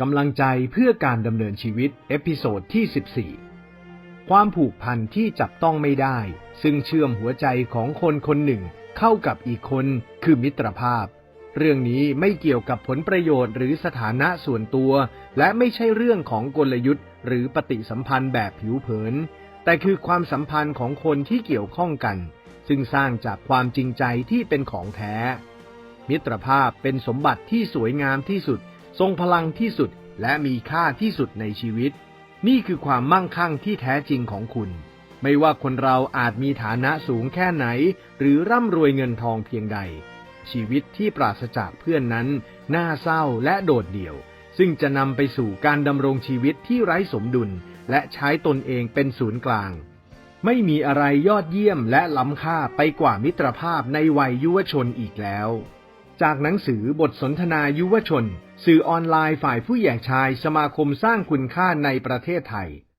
กำลังใจเพื่อการดำเนินชีวิต เอพิโซดที่ 14 ความผูกพันที่จับต้องไม่ได้ ซึ่งเชื่อมหัวใจของคนคนหนึ่งเข้ากับอีกคนคือมิตรภาพ เรื่องนี้ไม่เกี่ยวกับผลประโยชน์หรือสถานะส่วนตัว และไม่ใช่เรื่องของกลยุทธ์ หรือปฏิสัมพันธ์แบบผิวเผิน แต่คือความสัมพันธ์ของคนที่เกี่ยวข้องกัน ซึ่งสร้างจากความจริงใจที่เป็นของแท้ มิตรภาพเป็นสมบัติที่สวยงามที่สุด ทรงพลังที่สุดและมีค่าที่สุดในชีวิต นี่คือความมั่งคั่งที่แท้จริงของคุณ ไม่ว่าคนเราอาจมีฐานะสูงแค่ไหน หรือร่ำรวยเงินทองเพียงใด ชีวิตที่ปราศจากเพื่อนนั้น น่าเศร้าและโดดเดี่ยว ซึ่งจะนำไปสู่การดำรงชีวิตที่ไร้สมดุล และใช้ตนเองเป็นศูนย์กลาง ไม่มีอะไรยอดเยี่ยมและล้ำค่าไปกว่ามิตรภาพในวัยยุวชนอีกแล้ว จากหนังสือบทสนทนายุวชน สื่อออนไลน์ฝ่ายผู้ใหญ่ชายสมาคมสร้างคุณค่าในประเทศไทย